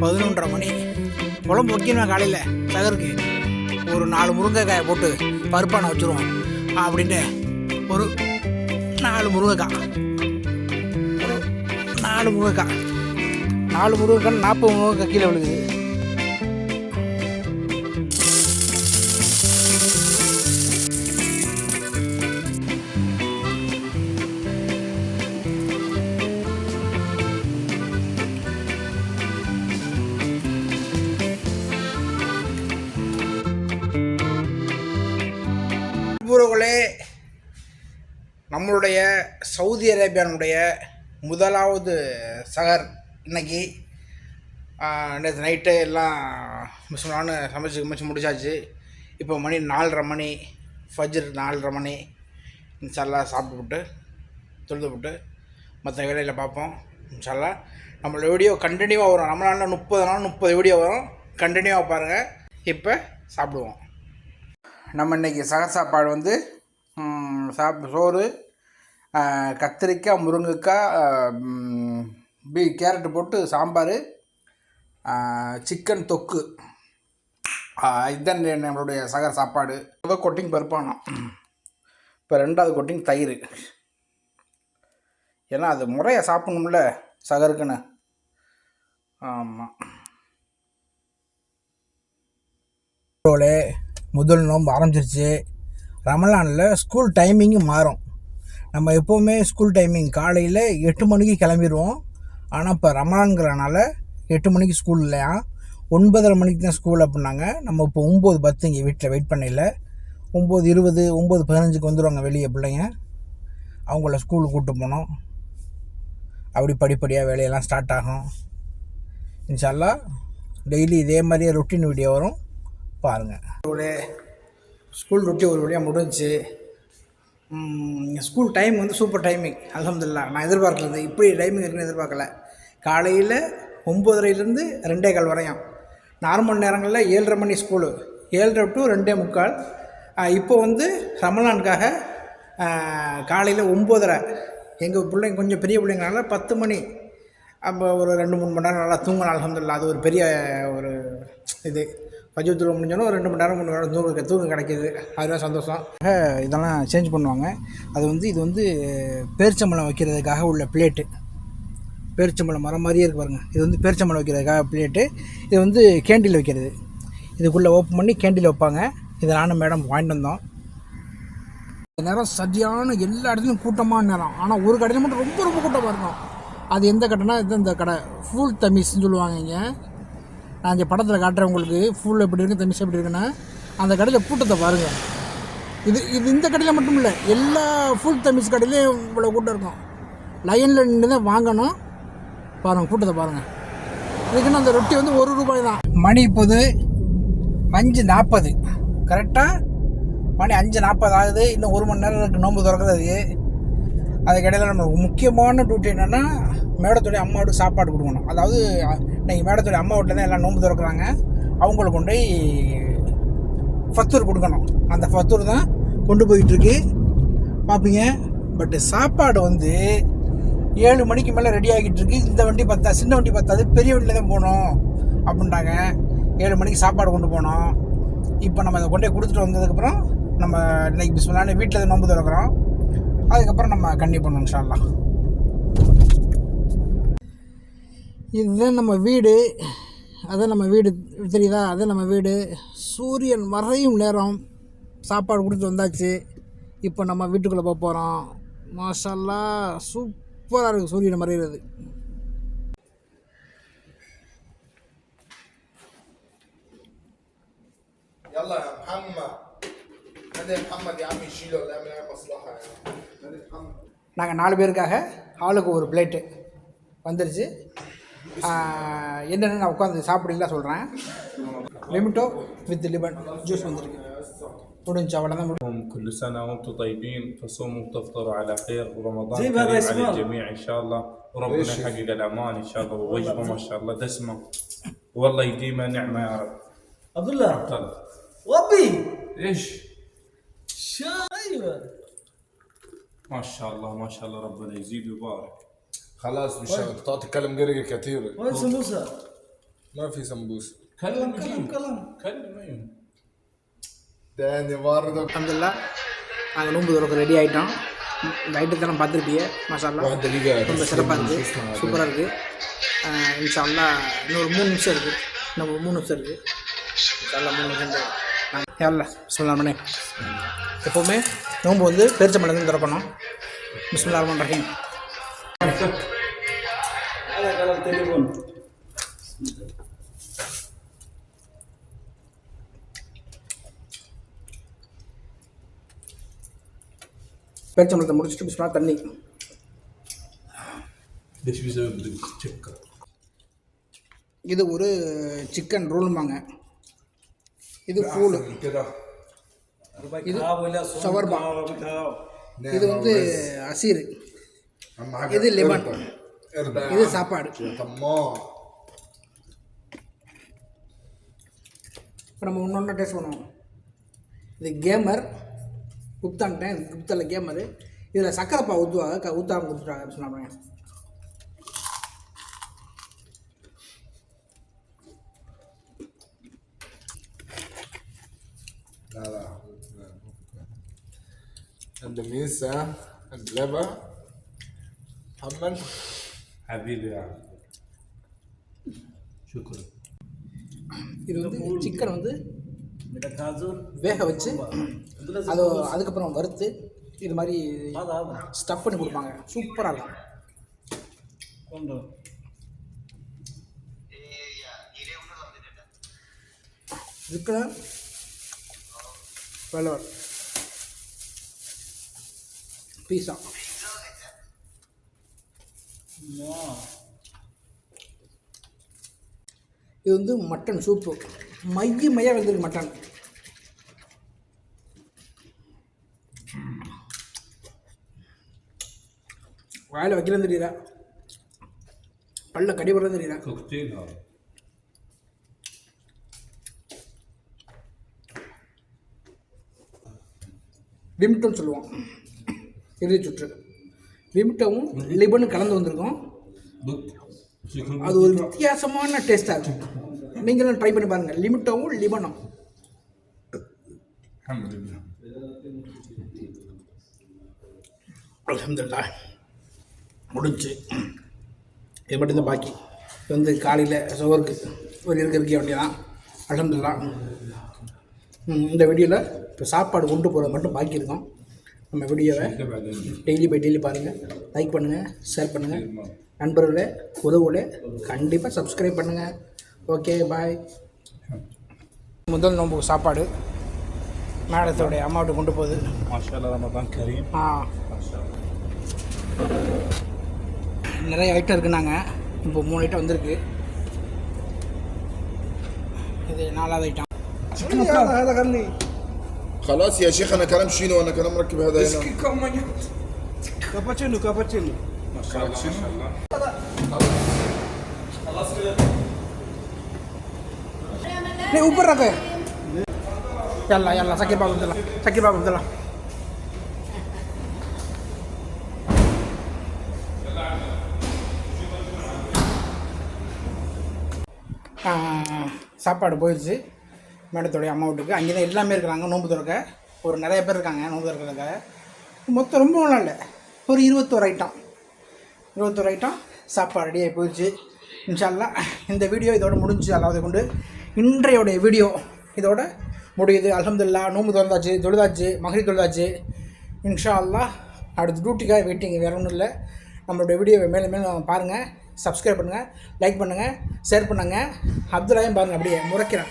பதினொன்றரை மணி. குழம்பு வைக்கணும் காலையில் சகருக்கு. ஒரு நாலு முருங்கைக்காயை போட்டு பருப்பானை வச்சுருவோம் அப்படின்ட்டு ஒரு நாலு முருங்கைக்காய். நாலு முருங்கைக்காய். நாலு முருங்கைக்காய் நாற்பது முருங்கைக்காய் கீழே விழுகுது. பூர்வங்களே நம்மளுடைய சவுதி அரேபியானுடைய முதலாவது சகர் இன்னைக்கு நேற்று நைட்டு எல்லாம் முஸ்லான்னு சமைச்சு சமைச்சு முடிச்சாச்சு. இப்போ மணி நாலரை மணி ஃபஜ்ர் நாலரை மணி இன்ஷால்லா சாப்பிட்டுவிட்டு தொழுது விட்டு மற்ற வேலையில் பார்ப்போம் இன்ஷால்லா. நம்மளோட வீடியோ கண்டினியூவாக வரும். நம்மளால முப்பது நாள் முப்பது வீடியோ வரும். கண்டினியூவாக பாருங்கள் இப்போ சாப்பிடுவோம். நம்ம இன்றைக்கி சக சாப்பாடு வந்து சாப் சோறு கத்திரிக்காய் முருங்கைக்காய் பீ கேரட்டு போட்டு சாம்பார் சிக்கன் தொக்கு. இதுதான் நம்மளுடைய சக சாப்பாடு. முதல் கொட்டிங் பருப்பானோம் இப்போ ரெண்டாவது கொட்டிங் தயிர். ஏன்னா அது முறையாக சாப்பிடணும்ல சகருக்குன்னு. ஆமாம் முதல் நோன்பு ஆரம்பிச்சிருச்சு. ரமலானில் ஸ்கூல் டைமிங்கு மாறும். நம்ம எப்போவுமே ஸ்கூல் டைமிங் காலையில் எட்டு மணிக்கு கிளம்பிடுவோம் ஆனால் இப்போ ரமலான்கிறனால எட்டு மணிக்கு ஸ்கூல் இல்லையா? ஒன்பதரை மணிக்கு தான் ஸ்கூல் அப்படின்னாங்க. நம்ம இப்போ ஒம்பது பத்து இங்கே வீட்டில் வெயிட் பண்ணல ஒம்பது இருபது ஒம்பது பதினஞ்சுக்கு வந்துடுவாங்க வெளியே பிள்ளைங்க. அவங்கள ஸ்கூலுக்கு கூப்பிட்டு போனோம். அப்படி படிப்படியாக வேலையெல்லாம் ஸ்டார்ட் ஆகும். இன்ஷால்லா டெய்லி இதே மாதிரியே ரொட்டீன் வீடியோ வரும். பாருங்கள் ஒரு ஸ்கூல் ரொட்டி ஒரு வழியாக முடிஞ்சுச்சு ஸ்கூல் டைம் வந்து சூப்பர் டைமிங் அலமதுல்லா நான் எதிர்பார்க்கல இப்படி டைமிங் இருக்குன்னு எதிர்பார்க்கல. காலையில் ஒம்பதரைலேருந்து ரெண்டே கால் வரையும். நார்மல் நேரங்களில் ஏழரை மணி ஸ்கூலு ஏழரை டு ரெண்டே முக்கால். இப்போ வந்து ரமலானுக்காக காலையில் ஒம்போதரை எங்கள் பிள்ளைங்க கொஞ்சம் பெரிய பிள்ளைங்கனால பத்து மணி. அப்போ ஒரு ரெண்டு மூணு மணி நேரம் நல்லா தூங்கலாம் அலமதுல்லா அது ஒரு பெரிய ஒரு இது. பஜ்ஜத்தில் முடிஞ்சோன்னா ஒரு ரெண்டு மணி நேரம் மூணு நேரம் தூங்க தூங்க கிடைக்கிது. அதுதான் சந்தோஷம். இதெல்லாம் சேஞ்ச் பண்ணுவாங்க. அது வந்து இது வந்து பேரிச்சம்பழம் வைக்கிறதுக்காக உள்ள பிளேட்டு பேரிச்சம்பழம் மரம் மாதிரியே இருக்கு பாருங்கள் இது வந்து பேரிச்சம்பழம் வைக்கிறதுக்காக பிளேட்டு இது வந்து கேண்டில் வைக்கிறது. இதுக்குள்ளே ஓப்பன் பண்ணி கேண்டில் வைப்பாங்க. இதை நானும் மேடம் வாங்கிட்டு வந்தோம். நேரம் சரியான எல்லா இடத்துலையும் கூட்டமான நேரம். ஆனால் ஒரு கடையில் மட்டும் ரொம்ப ரொம்ப கூட்டமாக இருக்கும். அது எந்த கடைனா இது இந்த கடை. ஃபுல் தமீஸ்னு சொல்லுவாங்க இங்கே. நான் இந்த படத்தில் காட்டுறேன் உங்களுக்கு ஃபுல் எப்படி இருக்குது தமீஸ் எப்படி இருக்குன்னா அந்த கடையில் கூட்டத்தை பாருங்கள் இது இது இந்த கடையில் மட்டும் இல்லை எல்லா ஃபுல் தமிஸ் கடையிலையும் இவ்வளோ கூட்டம் இருக்கும். லைனில் நின்று தான் வாங்கணும். பாருங்கள் கூட்டத்தை பாருங்கள் இதுக்குன்னு அந்த ரொட்டி வந்து ஒரு ரூபாய் தான். மணி இப்போது அஞ்சு நாற்பது கரெக்டாக மணி அஞ்சு நாற்பது ஆகுது. இன்னும் ஒரு மணி நேரம் இருக்குது நோன்பு திறக்கிறது. அதுக்கிடையில் நம்ம முக்கியமான டியூட்டி என்னென்னா மேடத்துடைய அம்மாவோட சாப்பாடு கொடுக்கணும். அதாவது இன்றைக்கி மேடத்துடைய அம்மா வீட்டில் தான் எல்லாம் நோன்பு திறக்கிறாங்க. அவங்களுக்கு கொண்டு போய் ஃபத்தூர் கொடுக்கணும். அந்த ஃபத்தூர் தான் கொண்டு போயிட்டுருக்கு. பார்ப்பீங்க பட்டு சாப்பாடு வந்து ஏழு மணிக்கு மேலே ரெடி ஆகிட்டு இருக்கு இந்த வண்டி பத்தா சின்ன வண்டி பத்தாது பெரிய வண்டியில் தான் போகணும் அப்படின்ட்டாங்க ஏழு மணிக்கு சாப்பாடு கொண்டு போனோம் இப்போ நம்ம அதை கொண்டு போய் கொடுத்துட்டு வந்ததுக்கப்புறம் நம்ம இன்னைக்கு பிஸ்மில்லான்னு வீட்டில் நோம்பு திறக்கிறோம். அதுக்கப்புறம் நம்ம கண்டிப்பாக பண்ணணும் இன்ஷால்லாம் இதுதான் நம்ம வீடு அதான் நம்ம வீடு தெரியுதா அதான் நம்ம வீடு சூரியன் மறையும் நேரம் சாப்பாடு கொடுத்து வந்தாச்சு இப்போ நம்ம வீட்டுக்குள்ளே போக போகிறோம் மாஷல்லா சூப்பராக இருக்குது சூரியன் மறைகிறது يلا يا محمد هذا محمد يا عم يشيله ولا يعمل معي مصلحه يا عم هذا محمد நாங்கள் நாலு பேருக்காக ஆளுக்கு ஒரு பிளேட்டு வந்துருச்சு ஆஹ், என்னென்னு நான் உட்காந்து சாப்பிடலாம் சொல்கிறேன் லிமிட்டோ வித் லிபன் ஜூஸ் வந்திருக்கு முடிஞ்சு அவ்வளோதான் முடியும் كل سنة وانتم طيبين تصوموا وتفطروا على خير ورمضان زي ما كريم على بسمع. الجميع إن شاء الله وربنا يحقق الأمان إن شاء الله ووجبة ما شاء الله دسمة والله يديمها نعمة يا رب عبد الله طلع. وبي إيش شا ايوه ما شاء الله ما شاء الله ربنا يزيد ويبارك خلاص مش بتقعد تتكلم قرقة كثير وين سموسه؟ ما في سمبوس كلم كلام كلام كلم ايوه تاني مرة அலமதுல்லா நாங்கள் நோன்பு திறக்க ரெடி ஆகிட்டோம் நைட்டு தானே பார்த்துருப்பீங்க மசாலா واحد دقيقة ரொம்ப சிறப்பாக இருக்குது சூப்பராக இருக்குது இன்ஷால்லா இன்னொரு மூணு நிமிஷம் இருக்குது இன்னும் ஒரு மூணு நிமிஷம் இருக்குது இன்ஷால்லா மூணு நிமிஷம் யாரில் சொல்லலாம் பண்ணே எப்போவுமே நோன்பு வந்து பேரிச்சம்பழம் திறக்கணும் பிஸ்மில்லா ரஹ்மான் ரஹீம் telephone. பேச்சம்பளத்தை முடிச்சுட்டு பிஸ்னா தண்ணி. இது ஒரு சிக்கன் ரோல்மாங்க இது ஃபூல் இது சவர்மா. இது வந்து அசீர். இது லெமன் இது சாப்பாடு. இப்போ நம்ம இன்னொன்று டேஸ்ட் பண்ணுவோம். இது கேமர் குப்தான்ட்டேன் குப்தாவில் கேமரு இதில் சக்கரைப்பா ஊற்றுவாங்க க ஊற்றாமல் கொடுத்துட்டாங்க சொன்னாங்க. அந்த மீசா அந்த லெபா அம்மன் அதில் சுக்குரு இது வந்து சிக்கன் வந்து வேக வச்சு அது அதுக்கப்புறம் வறுத்து இது மாதிரி ஸ்டஃப் பண்ணி கொடுப்பாங்க. சூப்பராக இருக்கும். இதுக்கு வேலை பீஸா இது வந்து மட்டன் சூப்பு மைய மையாக வெந்திருக்கு மட்டன் வாயில் வைக்கிறது தெரியுதா? பல்ல கடிபடுறது தெரியல லிமிட்னு சொல்லுவோம். இறுதி சுற்று. விமிட்டவும் லிபனும் கலந்து வந்திருக்கும். அது ஒரு வித்தியாசமான டேஸ்ட்டாக இருக்கும். நீங்களும் ட்ரை பண்ணி பாருங்கள் லிமிட்டவும் லிபனும். அலமதுல்லா முடிஞ்சு. இது மட்டும் மட்டும்தான் பாக்கி. வந்து காலையில் சோருக்கு ஒரு இருக்க இருக்க வேண்டியதான் அலமதுல்லா இந்த வீடியோவில் இப்போ சாப்பாடு கொண்டு போகிறது மட்டும் பாக்கி இருக்கோம் நம்ம வீடியோவை டெய்லி பை டெய்லி பாருங்கள் லைக் பண்ணுங்கள் ஷேர் பண்ணுங்கள் நண்பர்களே உதவுகளே கண்டிப்பாக சப்ஸ்கிரைப் பண்ணுங்கள் ஓகே பாய் முதல் நோம்பு சாப்பாடு மேடத்தோடைய அம்மாவிட்ட கொண்டு போகுது. ஆ. நிறைய ஐட்டம் இருக்குது நாங்கள் இப்போ மூணு ஐட்டம் வந்திருக்கு. இது நாலாவது ஐட்டம் خلاص يا شيخ أنا كلام شينو؟ أنا كلام مركب هذا هنا. كابتشينو كابتشينو ما شاء الله ما شاء الله خلاص كده ليه اوبر رجع يلا يلا سكيب عبد الله سكيب عبد الله சாப்பாடு آه، போயிடுச்சு மேடத்தோடைய அம்மா வீட்டுக்கு. அங்கே தான் எல்லாமே இருக்கிறாங்க நோன்பு திறக்க. ஒரு நிறைய பேர் இருக்காங்க நோன்பு திறக்கிறதுக்காக. மொத்தம் ரொம்ப நாள் இல்லை ஒரு இருபத்தோரு ஐட்டம் இருபத்தோரு ஐட்டம் சாப்பாடு ரெடியாகி போயிடுச்சு. இன்ஷால்லா இந்த வீடியோ இதோட முடிஞ்சு அல்லாத கொண்டு இன்றையோடைய வீடியோ இதோட முடியுது. அலமதுல்லா நோம்பு திறந்தாச்சு தொழுதாச்சு மகரி தொழுதாச்சு. இன்ஷா அல்லாஹ் அடுத்த டியூட்டிக்காக வெயிட்டிங் வேறு ஒன்றும் இல்லை. நம்மளுடைய வீடியோவை மேலும் மேலும் பாருங்கள் சப்ஸ்கிரைப் பண்ணுங்கள் லைக் பண்ணுங்கள் ஷேர் பண்ணுங்கள் அப்துல்லாயும் பாருங்கள் அப்படியே முறைக்கிறேன்.